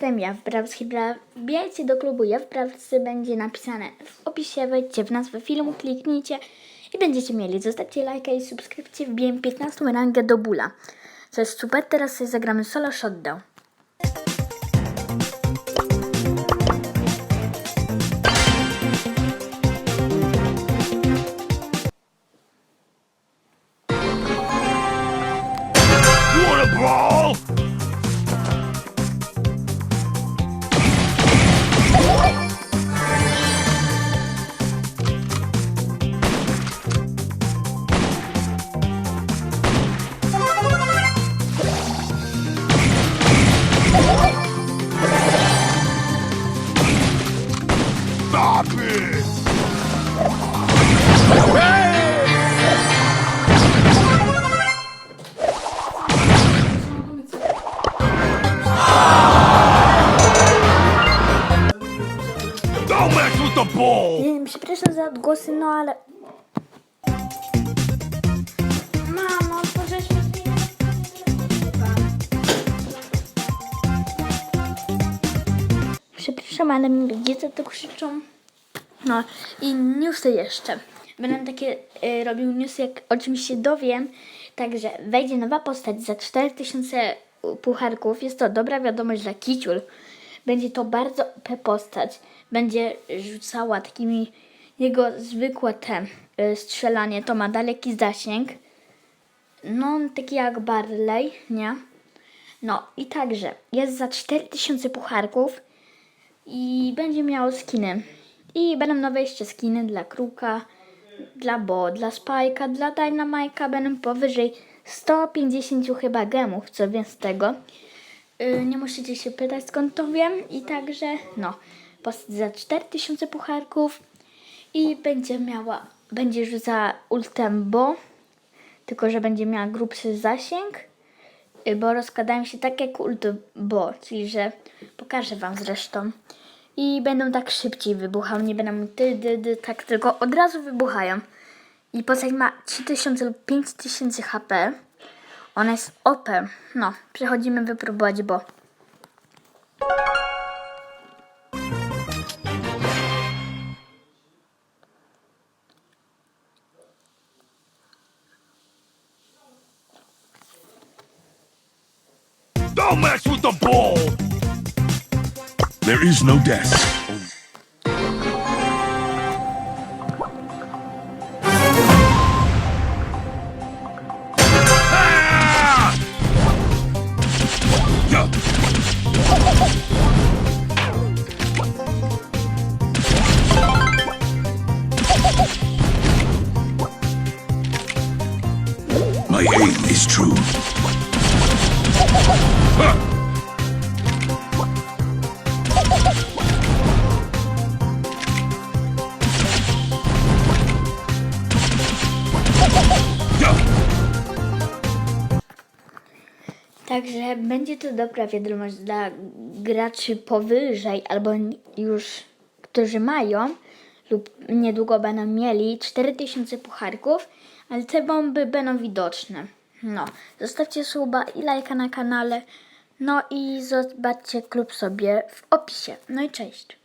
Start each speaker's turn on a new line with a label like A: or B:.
A: jestem ja w Brawski. Wbijajcie do klubu ja w Brawscy, będzie napisane w opisie, wejdźcie w nazwę filmu, kliknijcie i będziecie mieli. Zostawcie lajka i subskrypcję, wbiję 15 rangę do bóla. Co jest super, teraz sobie zagramy solo shotdown. Nie, przepraszam za odgłosy, no ale... Mamo, drzwi? Przepraszam, ale mi rodzice to krzyczą. No i newsy jeszcze. Będę takie y, robił newsy, jak o czymś się dowiem. Także wejdzie nowa postać za 4000 pucharków. Jest to dobra wiadomość dla Kiciul. Będzie to bardzo postać. Będzie rzucała takimi jego zwykłe te y, strzelanie. To ma daleki zasięg. No, taki jak Barley, nie? No i także jest za 4000 pucharków i będzie miało skiny. I będą nowe jeszcze skiny dla Kruka, dla Bo, dla Spike'a, dla Dynamite'a. Będą powyżej 150 chyba gemów, co z tego. Yy, nie musicie się pytać skąd to wiem. I także, no, postać za 4000 pucharków i będzie miała, będzie rzucała ultem Bo, tylko że będzie miała grubszy zasięg. Y, bo rozkładają się tak jak ult bo, czyli że pokażę wam zresztą. I będą tak szybciej wybuchały, nie będą ty, dy, dy, tak tylko od razu wybuchają. I postać ma 3000 lub 5000 HP. Ona jest OP. No, przechodzimy wypróbować, bo
B: Don't mess with the ball! There is no death. My aim is true.
A: Także będzie to dobra wiadomość dla graczy powyżej albo już, którzy mają lub niedługo będą mieli 4000 pucharków, ale te bomby będą widoczne. No, zostawcie suba i lajka na kanale. No i zobaczcie klub sobie w opisie. No i cześć.